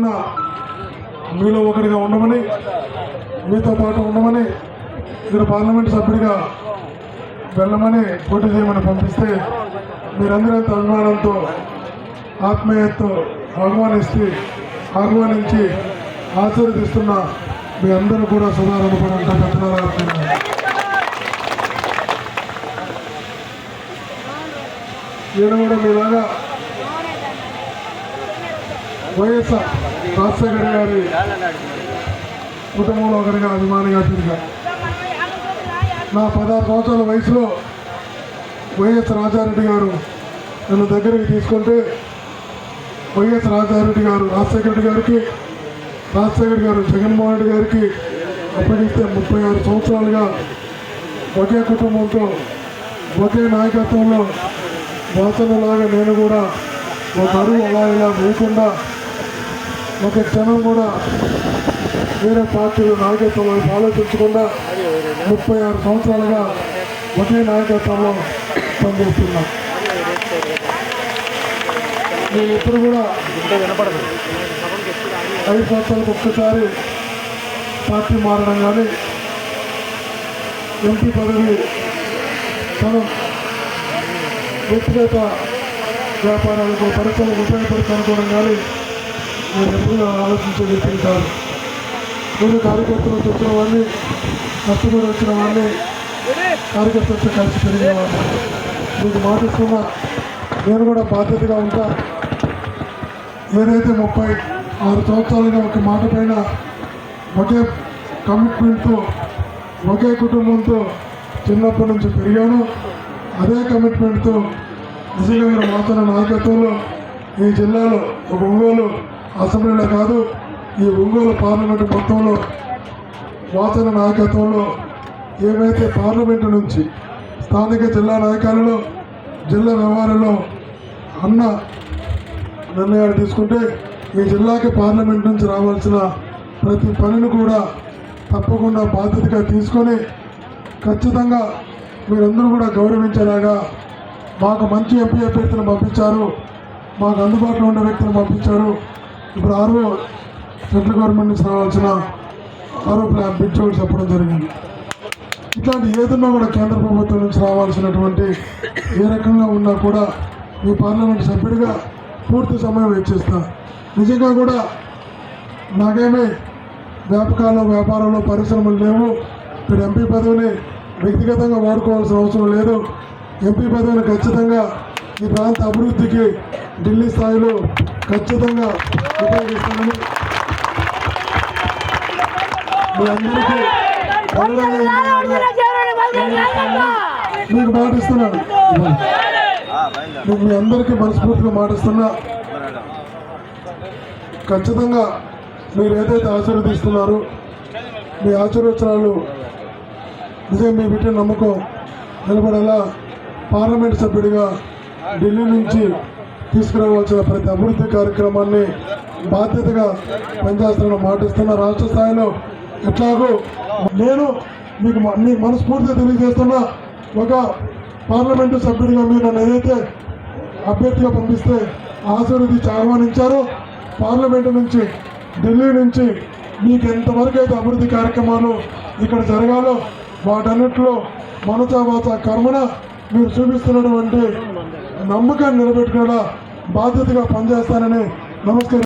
ఉన్న మీలో ఒకరిగా ఉండమని మీతో పాటు ఉండమని మీరు పార్లమెంట్ సభ్యుడిగా వెళ్ళమని పోటీ చేయమని పంపిస్తే మీరందరూ అభిమానంతో ఆత్మీయతతో ఆహ్వానిస్తే ఆహ్వానించి ఆశీర్వదిస్తున్న మీ అందరూ కూడా సుధారణ నేను కూడా మీలాగా వైఎస్ఆర్ రాజశేఖర్ గారి కుటుంబంలో ఒకరిగా అభిమానిగా తిరిగా. నా పదహారు సంవత్సరాల వయసులో వైఎస్ రాజారెడ్డి గారు నన్ను దగ్గరికి తీసుకుంటే వైఎస్ రాజారెడ్డి గారు రాజశేఖర రెడ్డి గారికి రాజశేఖర గారు జగన్మోహన్ రెడ్డి గారికి అప్పగిస్తే ముప్పై ఆరు సంవత్సరాలుగా ఒకే కుటుంబంతో ఒకే నాయకత్వంలో వాసనలాగా నేను కూడా ఒక అరువు అలా ఇలా వేయకుండా ఒక క్షణం కూడా వేరే పార్టీలు నాయకత్వం ఆలోచించకుండా ముప్పై ఆరు సంవత్సరాలుగా ఒకే నాయకత్వంలో పనిచేస్తున్నాం. నేను ఎప్పుడు కూడా ఐదు సంవత్సరాలకు ఒక్కసారి పార్టీ మారడం కానీ ఎంపీ పదవి మనం వ్యక్తిగత వ్యాపారాలకు పరిశ్రమకు ఉపయోగపడుతుంది అనుకోవడం కానీ నేను ఎప్పుడు ఆలోచించే వ్యక్తిని కాదు ముందు కార్యకర్తలు వచ్చిన వాడిని కష్టపడి వచ్చిన వాడిని కార్యకర్తలతో కలిసి పెరిగిన మీకు మాటిస్తున్నా నేను కూడా బాధ్యతగా ఉంటా. ఏదైతే ముప్పై ఆరు సంవత్సరాలుగా ఒక మాట పైన ఒకే కమిట్మెంట్తో ఒకే కుటుంబంతో చిన్నప్పటి నుంచి పెరిగాను అదే కమిట్మెంట్తో నిజంగా మీరు మాత్రం నాయకత్వంలో ఈ జిల్లాలో ఒక ఒంగోలు అసెంబ్లీలో కాదు ఈ ఒంగోలు పార్లమెంటు మొత్తంలో వాసన నాయకత్వంలో ఏవైతే పార్లమెంటు నుంచి స్థానిక జిల్లా నాయకులలో జిల్లా వ్యవహారంలో అన్న నిర్ణయాలు తీసుకుంటే ఈ జిల్లాకి పార్లమెంట్ నుంచి రావాల్సిన ప్రతి పనిని కూడా తప్పకుండా బాధ్యతగా తీసుకొని ఖచ్చితంగా మీరందరూ కూడా గౌరవించేలాగా మాకు మంచి ఎంపీ అభ్యర్థిని పంపించారు మాకు అందుబాటులో ఉన్న వ్యక్తిని పంపించారు. ఇప్పుడు ఆరో సెంట్రల్ గవర్నమెంట్ నుంచి రావాల్సిన ఆరో ప్లాన్ బిడ్జ్ ఒకటి చెప్పడం జరిగింది. ఇట్లాంటి ఏదన్నా కూడా కేంద్ర ప్రభుత్వం నుంచి రావాల్సినటువంటి ఏ రకంగా ఉన్నా కూడా మీ పార్లమెంట్ సభ్యుడిగా పూర్తి సమయం వెచ్చిస్తా నిజంగా కూడా నాకేమీ వ్యాపకాలు వ్యాపారంలో పరిశ్రమలు లేవు. ఇప్పుడు ఎంపీ పదవిని వ్యక్తిగతంగా వాడుకోవాల్సిన అవసరం లేదు. ఎంపీ పదవిని ఖచ్చితంగా ఈ ప్రాంత అభివృద్ధికి ఢిల్లీ స్థాయిలో ఖచ్చితంగా ఉపయోగిస్తానని మీ అందరికీ మీకు మాటిస్తున్నాను. మీకు మీ అందరికీ మనస్ఫూర్తిగా మాటిస్తున్నా. ఖచ్చితంగా మీరు ఏదైతే ఆశీర్వదిస్తున్నారో మీ ఆశీర్వచనాలు నిజంగా మీ బిడ్డ నమ్మకం నిలబడేలా పార్లమెంట్ సభ్యుడిగా ఢిల్లీ నుంచి తీసుకురావాల్సిన ప్రతి అభివృద్ధి కార్యక్రమాన్ని బాధ్యతగా పనిచేస్తున్న మాటిస్తున్న రాష్ట్ర స్థాయిలో ఎట్లాగో నేను మీకు మీ మనస్ఫూర్తిగా తెలియజేస్తున్న ఒక పార్లమెంటు సభ్యుడిగా మీరు నన్ను ఏదైతే అభ్యర్థిగా పంపిస్తే ఆశీర్వదించి ఆహ్వానించారు పార్లమెంటు నుంచి ఢిల్లీ నుంచి మీకు ఎంతవరకు అయితే అభివృద్ధి కార్యక్రమాలు ఇక్కడ జరగాలో వాటన్నిటిలో మనసా వాచ కర్మన మీరు చూపిస్తున్నటువంటి నమ్మకాన్ని నిలబెట్టుకునేలా బాధ్యతగా పనిచేస్తానని నమస్కారం